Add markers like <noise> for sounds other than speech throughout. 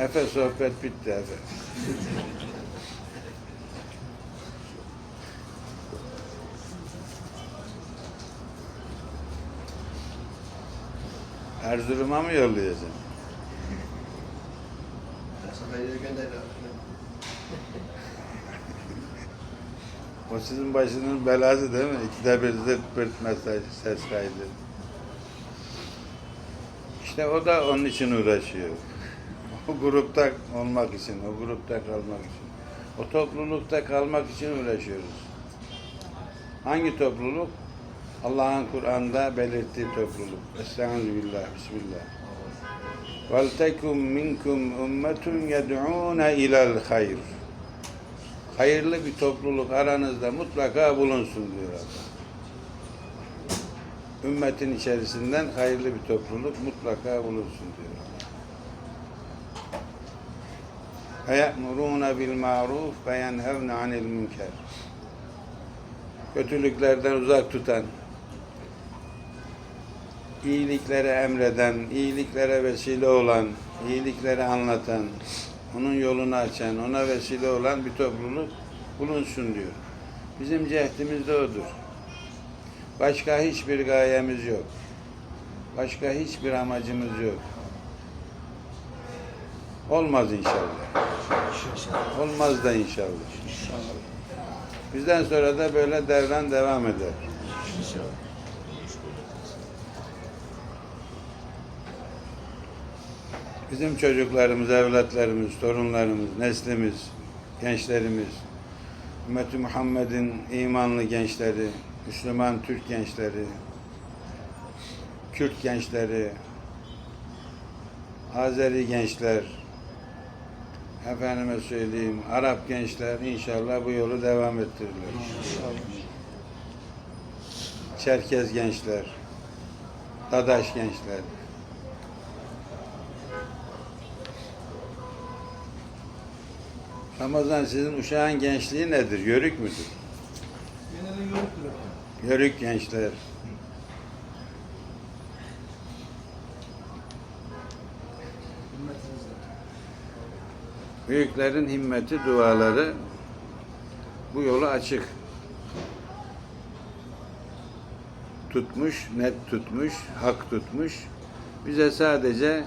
Efe sohbet bitti Efe. Erzurum'a mı yollayacaksın? O sizin başının belası değil mi? İkide bir zırt pırt mesaj, ses kaydı. İşte o da onun için uğraşıyor O grupta olmak için, o grupta kalmak için. O toplulukta kalmak için uğraşıyoruz. Hangi topluluk? Allah'ın Kur'an'da belirttiği topluluk. Estağfirullah, Bismillah. وَلْتَكُمْ مِنْكُمْ اُمَّةٌ يَدْعُونَ اِلَى الْخَيْرِ Hayırlı bir topluluk aranızda mutlaka bulunsun diyor Allah. Ümmetin içerisinden hayırlı bir topluluk mutlaka bulunsun diyor Allah. وَيَأْمُرُونَ بِالْمَعْرُوفِ وَيَنْهَوْنَ عَنِ الْمُنْكَرِ Kötülüklerden uzak tutan, iyiliklere emreden, iyiliklere vesile olan, iyilikleri anlatan, onun yolunu açan, ona vesile olan bir topluluk bulunsun diyor. Bizim cehdimiz de odur. Başka hiçbir gayemiz yok. Başka hiçbir amacımız yok. Olmaz inşallah. Olmaz da inşallah. Bizden sonra da böyle devran devam eder. Bizim çocuklarımız, evlatlarımız, torunlarımız, neslimiz, gençlerimiz, Ümmet-i Muhammed'in imanlı gençleri, Müslüman Türk gençleri, Kürt gençleri, Azeri gençler, efendime söyleyeyim, Arap gençler inşallah bu yolu devam ettirirler. Çerkez gençler, Dadaş gençler, Ramazan sizin uşağın gençliği nedir? Yörük müdür? Genelde yörüktür. Yörük gençler. Büyüklerin himmeti, duaları bu yolu açık. Tutmuş, net tutmuş, hak tutmuş. Bize sadece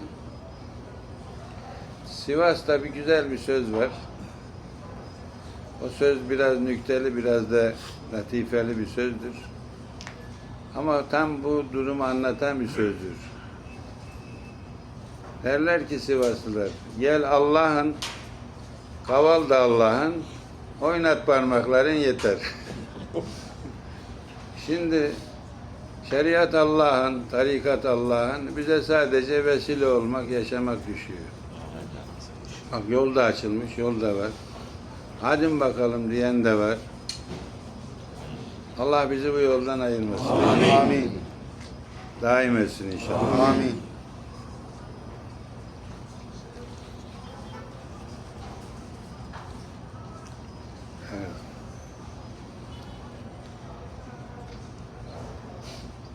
Sivas'ta bir güzel bir söz var. O söz biraz nükteli, biraz da latifeli bir sözdür. Ama tam bu durumu anlatan bir sözdür. Derler ki Sivaslılar, gel Allah'ın, kaval da Allah'ın, oynat parmakların yeter. Şimdi şeriat Allah'ın, tarikat Allah'ın, bize sadece vesile olmak, yaşamak düşüyor. Bak yol da açılmış, yol da var. Hadi bakalım diyen de var. Allah bizi bu yoldan ayırmasın. Amin. Daim etsin inşallah. Amin.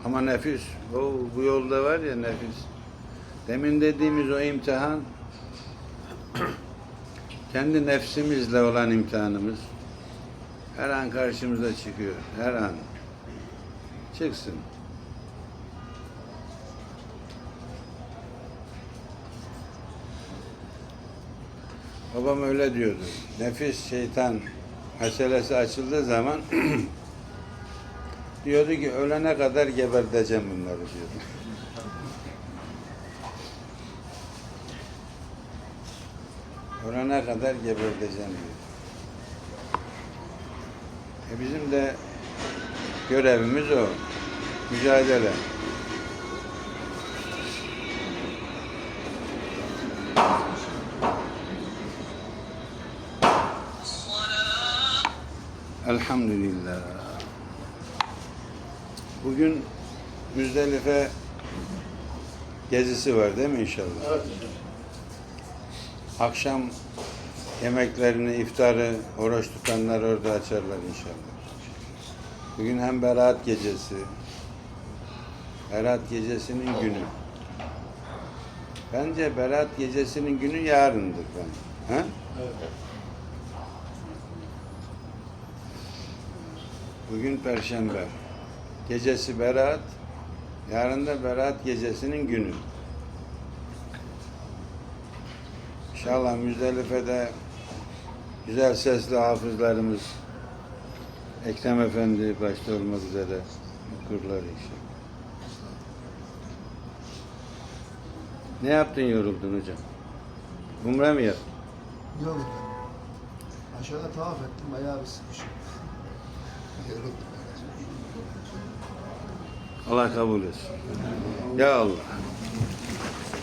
Ama nefis, o bu yolda var ya nefis. Demin dediğimiz o imtihan <clears throat> kendi nefsimizle olan imtihanımız her an karşımıza çıkıyor. Her an. Çıksın. Babam öyle diyordu. Nefis şeytan meselesi açıldığı zaman <clears throat> diyordu ki ölene kadar geberteceğim bunları diyordu. Ölene kadar geberteceğim diyor. E bizim de görevimiz o. Mücadele. Elhamdülillah. Bugün Müzdelife gezisi var değil mi inşallah? Evet. Akşam yemeklerini, iftarı, oruç tutanlar orada açarlar inşallah. Bugün hem Berat gecesi, Berat gecesinin günü. Bence Berat gecesinin günü yarındır bence. Ha? Evet. Bugün Perşembe. Gecesi Berat, yarın da Berat gecesinin günü. İnşallah Müzdelife'de güzel sesli hafızlarımız Ekrem Efendi başta olmak üzere okurlar inşallah. Ne yaptın yoruldun hocam? Umre mi yaptın? Efendim. Aşağıda tavaf ettim, bayağı bir sıkışım. <laughs> Yoruldum. Allah kabul etsin. Ya Allah.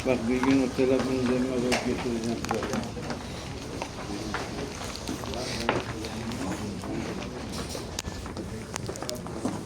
Bak bir gün o telefonu üzerime koyup getireceğim.